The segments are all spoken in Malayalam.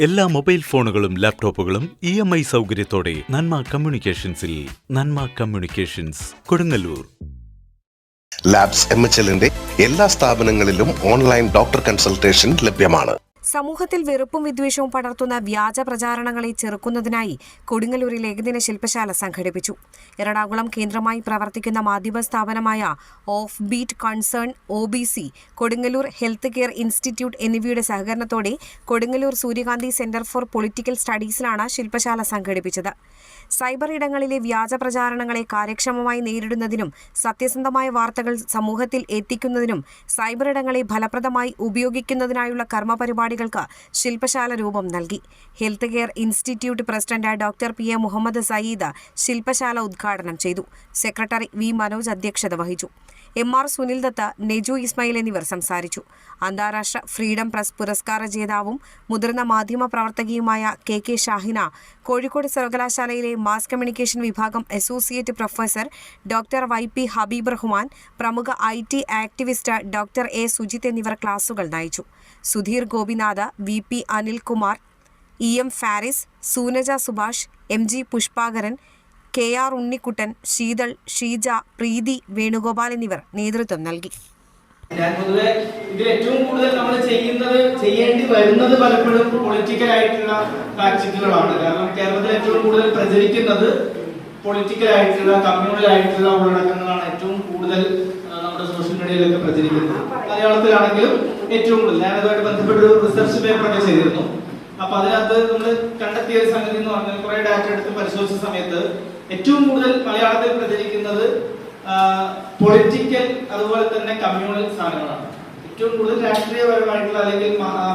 എല്ലാ മൊബൈൽ ഫോണുകളും ലാപ്ടോപ്പുകളും ഇ എം ഐ സൗകര്യത്തോടെ Nanma കമ്മ്യൂണിക്കേഷൻസിൽ Nanma communications Kodungallur. Labs M H എല്ലിന്റെ എല്ലാ സ്ഥാപനങ്ങളിലും ഓൺലൈൻ ഡോക്ടർ കൺസൾട്ടേഷൻ ലഭ്യമാണ്. സമൂഹത്തിൽ വെറുപ്പും വിദ്വേഷവും പടർത്തുന്ന വ്യാജ പ്രചാരണങ്ങളെ ചെറുക്കുന്നതിനായി കൊടുങ്ങല്ലൂരിൽ ഏകദിന ശില്പശാല സംഘടിപ്പിച്ചു. എറണാകുളം കേന്ദ്രമായി പ്രവർത്തിക്കുന്ന മാധ്യമ സ്ഥാപനമായ off beat concern O B C Kodungallur health care institute എന്നിവയുടെ സഹകരണത്തോടെ കൊടുങ്ങല്ലൂർ സൂര്യകാന്തി സെന്റർ ഫോർ പൊളിറ്റിക്കൽ സ്റ്റഡീസിലാണ് ശില്പശാല സംഘടിപ്പിച്ചത്. സൈബർ ഇടങ്ങളിലെ വ്യാജ പ്രചാരണങ്ങളെ കാര്യക്ഷമമായി നേരിടുന്നതിനും സത്യസന്ധമായ വാർത്തകൾ സമൂഹത്തിൽ എത്തിക്കുന്നതിനും സൈബർ ഇടങ്ങളെ ഫലപ്രദമായി ഉപയോഗിക്കുന്നതിനായുള്ള കർമ്മ പരിപാടികൾക്ക് ശില്പശാല രൂപം നൽകി. Health care institute president doctor P A Muhammad Sayeed ശില്പശാല ഉദ്ഘാടനം ചെയ്തു. സെക്രട്ടറി വി മനോജ് അധ്യക്ഷത വഹിച്ചു. എം ആർ സുനിൽ ദത്ത നെജു ഇസ്മായിൽ എന്നിവർ സംസാരിച്ചു. അന്താരാഷ്ട്ര ഫ്രീഡം പ്രസ് പുരസ്കാര ജേതാവും മുതിർന്ന മാധ്യമ പ്രവർത്തകയുമായ കെ കെ ഷാഹിന കോഴിക്കോട് സർവകലാശാലയിലെ മാസ് കമ്മ്യൂണിക്കേഷൻ വിഭാഗം associate professor doctor Y. P. Habeeb Rahman പ്രമുഖ I. T activist doctor A. Sujith എന്നിവർ ക്ലാസുകൾ നയിച്ചു. Sudheer Gopinath V. P. Anilkumar E. M. Faris Sunaja Subhash M. G. Pushpakaran K R Unnikuttan Sheethal Sheeja Preethi Venugopal എന്നിവർ നേതൃത്വം നൽകി. ഞാൻ പൊതുവെ ഇതിൽ ഏറ്റവും കൂടുതൽ നമ്മൾ ചെയ്യുന്നത് ചെയ്യേണ്ടി വരുന്നത് പലപ്പോഴും പൊളിറ്റിക്കൽ ആയിട്ടുള്ള കാഴ്ചകളാണ് കാരണം കേരളത്തിൽ ഏറ്റവും കൂടുതൽ പ്രചരിക്കുന്നത് പൊളിറ്റിക്കൽ ആയിട്ടുള്ള കമ്മ്യൂണൽ ആയിട്ടുള്ള ഉള്ളടക്കങ്ങളാണ് ഏറ്റവും കൂടുതൽ നമ്മുടെ സോഷ്യൽ മീഡിയയിലൊക്കെ പ്രചരിക്കുന്നത്. മലയാളത്തിലാണെങ്കിലും ഏറ്റവും കൂടുതൽ. ഞാനതുമായിട്ട് ബന്ധപ്പെട്ട് റിസർച്ച് പേപ്പർ ഒക്കെ ചെയ്തിരുന്നു. അപ്പൊ അതിനകത്ത് നമ്മൾ കണ്ടെത്തിയ ഒരു സംഗതി എന്ന് പറഞ്ഞാൽ കുറെ ഡാറ്റ എടുത്ത് പരിശോധിച്ച സമയത്ത് ഏറ്റവും കൂടുതൽ മലയാളത്തിൽ പ്രചരിക്കുന്നത് പൊളിറ്റിക്കൽ അതുപോലെ തന്നെ കമ്മ്യൂണൽ സാധനങ്ങളാണ്. ഏറ്റവും കൂടുതൽ രാഷ്ട്രീയപരമായിട്ടുള്ള അല്ലെങ്കിൽ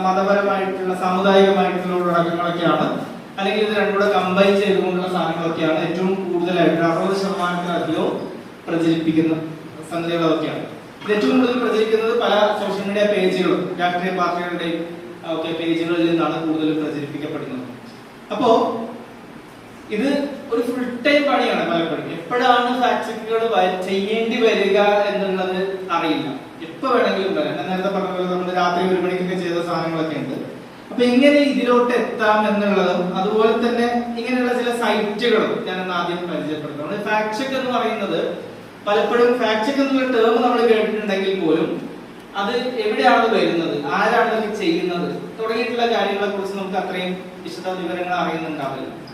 മതപരമായിട്ടുള്ള സാമുദായികമായിട്ടുള്ള ഉള്ളടക്കങ്ങളൊക്കെയാണ് അല്ലെങ്കിൽ ഇത് രണ്ടുകൂടെ കമ്പൈൻ ചെയ്തുകൊണ്ടുള്ള സാധനങ്ങളൊക്കെയാണ് ഏറ്റവും കൂടുതലായിട്ട് അറുപത് ശതമാനത്തിലധികവും പ്രചരിപ്പിക്കുന്ന സംഗതികളൊക്കെയാണ്. ഇത് ഏറ്റവും കൂടുതൽ പ്രചരിക്കുന്നത് പല സോഷ്യൽ മീഡിയ പേജുകളും രാഷ്ട്രീയ പാർട്ടികളുടെയും ഒക്കെ പേജുകളിൽ നിന്നാണ് കൂടുതൽ പ്രചരിപ്പിക്കപ്പെടുന്നത്. അപ്പോ ഇത് ഒരു ഫുൾ ടൈം പണിയാണ് പലപ്പോഴും. എപ്പോഴാണ് ഫാക്ട് ചെക്കുകൾ ചെയ്യേണ്ടി വരിക എന്നുള്ളത് അറിയില്ല. എപ്പോ വേണമെങ്കിലും വരാം. ഞാൻ നേരത്തെ പറഞ്ഞ പോലെ നമ്മൾ രാത്രി ഒരു മണിക്കൊക്കെ ചെയ്ത സാധനങ്ങളൊക്കെ ഉണ്ട്. അപ്പൊ എങ്ങനെ ഇതിലോട്ട് എത്താം എന്നുള്ളതും അതുപോലെ തന്നെ ഇങ്ങനെയുള്ള ചില സൈറ്റുകളും ഞാൻ ആദ്യം പരിചയപ്പെടുത്തുന്നത് ഫാക്ട് എന്ന് പറയുന്നത് പലപ്പോഴും ഫാക്ട് ചെക്ക് എന്നുള്ള ടേം നമ്മൾ കേട്ടിട്ടുണ്ടെങ്കിൽ പോലും അത് എവിടെയാണ് വരുന്നത്? ആരാണ് അത് ചെയ്യുന്നത്? തുടങ്ങിയിട്ടുള്ള കാര്യങ്ങളെ കുറിച്ച് നമുക്ക് അത്രയും വിശദ വിവരങ്ങൾ അറിയുന്നുണ്ടാവില്ല.